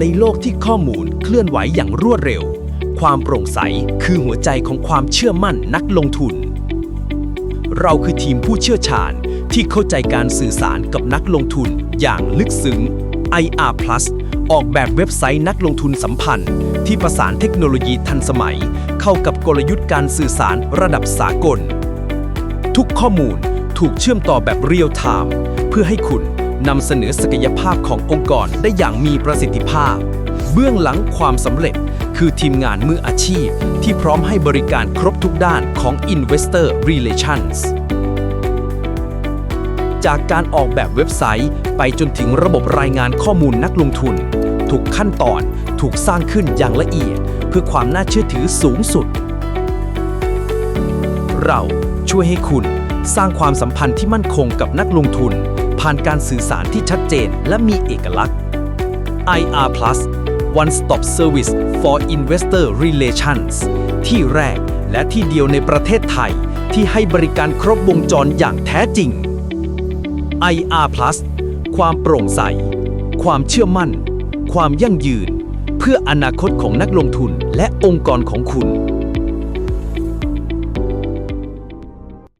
ในโลกที่ข้อมูลเคลื่อนไหวอย่างรวดเร็ว ความโปร่งใสคือหัวใจของความเชื่อมั่นนักลงทุน เราคือทีมผู้เชี่ยวชาญที่เข้าใจการสื่อสารกับนักลงทุนอย่างลึกซึ้ง IR Plus ออกแบบเว็บไซต์นักลงทุนสัมพันธ์ ที่ประสานเทคโนโลยีทันสมัย เข้ากับกลยุทธ์การสื่อสารระดับสากล ทุกข้อมูลถูกเชื่อมต่อแบบเรียลไทม์เพื่อให้คุณ นำเสนอศักยภาพขององค์กรได้อย่างมีประสิทธิภาพ เบื้องหลังความสำเร็จคือทีมงานมืออาชีพ ที่พร้อมให้บริการครบทุกด้านของ Investor Relations จากการออกแบบเว็บไซต์ ไปจนถึงระบบรายงานข้อมูลนักลงทุน ทุกขั้นตอนถูกสร้างขึ้นอย่างละเอียด เพื่อความน่าเชื่อถือสูงสุด เราช่วยให้คุณสร้างความสัมพันธ์ที่มั่นคงกับนักลงทุน ผ่านการสื่อสารที่ชัดเจนและมีเอกลักษณ์ IR Plus One Stop Service for Investor Relations ที่แรกและที่เดียวในประเทศไทย ที่ให้บริการครบวงจรอย่างแท้จริง IR Plus ความโปร่งใส ความเชื่อมั่น ความยั่งยืน เพื่ออนาคตของนักลงทุนและองค์กรของคุณ